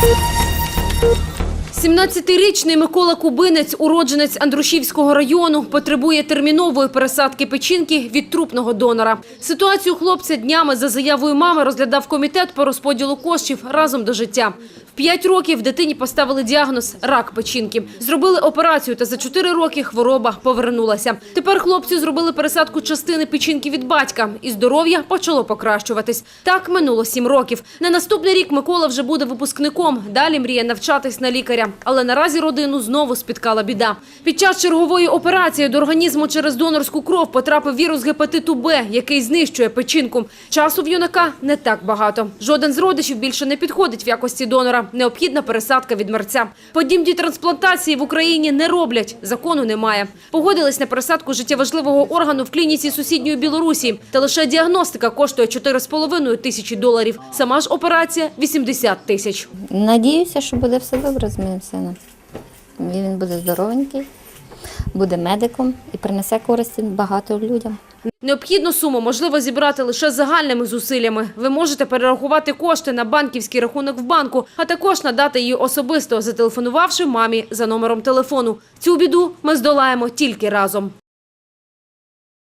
you 17-річний Микола Кубинець, уродженець Андрушівського району, потребує термінової пересадки печінки від трупного донора. Ситуацію хлопця днями за заявою мами розглядав комітет по розподілу коштів разом до життя. В 5 років дитині поставили діагноз – рак печінки. Зробили операцію, та за 4 роки хвороба повернулася. Тепер хлопцю зробили пересадку частини печінки від батька, і здоров'я почало покращуватись. Так минуло 7 років. На наступний рік Микола вже буде випускником. Далі мріє навчатись на лікаря. Але наразі родину знову спіткала біда. Під час чергової операції до організму через донорську кров потрапив вірус гепатиту Б, який знищує печінку. Часу в юнака не так багато. Жоден з родичів більше не підходить в якості донора. Необхідна пересадка від мерця. Подібні трансплантації в Україні не роблять. Закону немає. Погодились на пересадку життєважливого органу в клініці сусідньої Білорусі. Та лише діагностика коштує 4,5 тисячі доларів. Сама ж операція – 80 тисяч. Надіюся, що буде все добре з сином. Він буде здоровенький, буде медиком і принесе користь багато людям. Необхідну суму можливо зібрати лише загальними зусиллями. Ви можете перерахувати кошти на банківський рахунок в банку, а також надати її особисто, зателефонувавши мамі за номером телефону. Цю біду ми здолаємо тільки разом.